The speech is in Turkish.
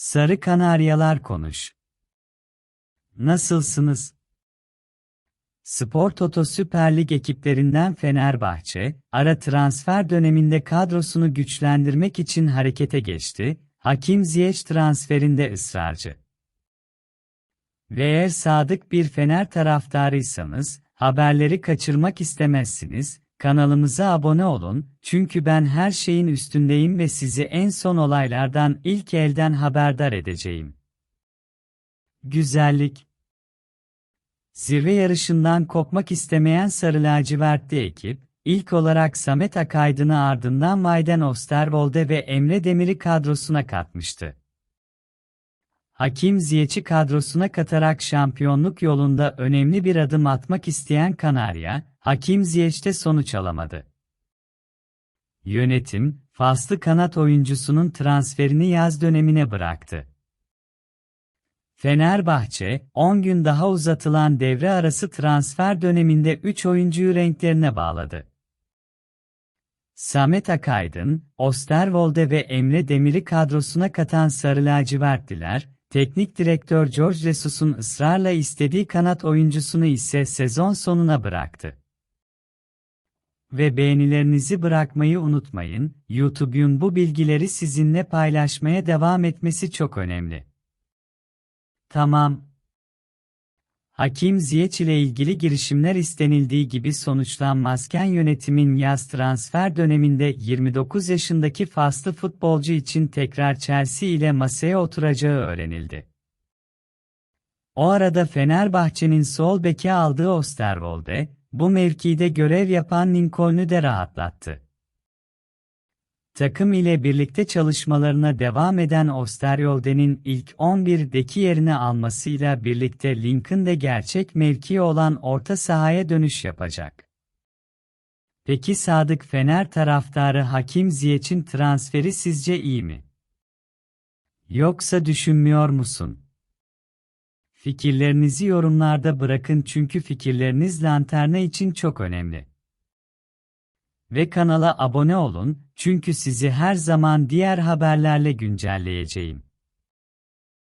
Sarı Kanaryalar konuş. Nasılsınız? Spor Toto Süper Lig ekiplerinden Fenerbahçe, ara transfer döneminde kadrosunu güçlendirmek için harekete geçti, Hakim Ziyech transferinde ısrarcı. Ve eğer sadık bir Fener taraftarıysanız, haberleri kaçırmak istemezsiniz, kanalımıza abone olun, çünkü ben her şeyin üstündeyim ve sizi en son olaylardan ilk elden haberdar edeceğim. Güzellik Zirve yarışından kopmak istemeyen Sarı Lacivertli ekip, ilk olarak Samet Akaydın'ı ardından Vayden Osterwolde ve Emre Demir'i kadrosuna katmıştı. Hakim Ziyech'i kadrosuna katarak şampiyonluk yolunda önemli bir adım atmak isteyen Kanarya, Hakim Ziyech'te sonuç alamadı. Yönetim, faslı kanat oyuncusunun transferini yaz dönemine bıraktı. Fenerbahçe, 10 gün daha uzatılan devre arası transfer döneminde 3 oyuncuyu renklerine bağladı. Samet Akaydın, Osterwolde ve Emre Demir'i kadrosuna katan Sarı Lacivertliler, teknik direktör George Jesus'un ısrarla istediği kanat oyuncusunu ise sezon sonuna bıraktı. Ve beğenilerinizi bırakmayı unutmayın, YouTube'un bu bilgileri sizinle paylaşmaya devam etmesi çok önemli. Tamam. Hakim Ziyech ile ilgili girişimler istenildiği gibi sonuçlanmazken yönetimin yaz transfer döneminde 29 yaşındaki faslı futbolcu için tekrar Chelsea ile masaya oturacağı öğrenildi. O arada Fenerbahçe'nin sol beke aldığı Osterwolde, bu mevkide görev yapan Lincoln'u de rahatlattı. Takım ile birlikte çalışmalarına devam eden Osterwolde'nin ilk 11'deki yerini almasıyla birlikte Lincoln de gerçek mevki olan orta sahaya dönüş yapacak. Peki Sadık Fener taraftarı Hakim Ziyech'in transferi sizce iyi mi? Yoksa düşünmüyor musun? Fikirlerinizi yorumlarda bırakın çünkü fikirleriniz lanterna için çok önemli. Ve kanala abone olun, çünkü sizi her zaman diğer haberlerle güncelleyeceğim.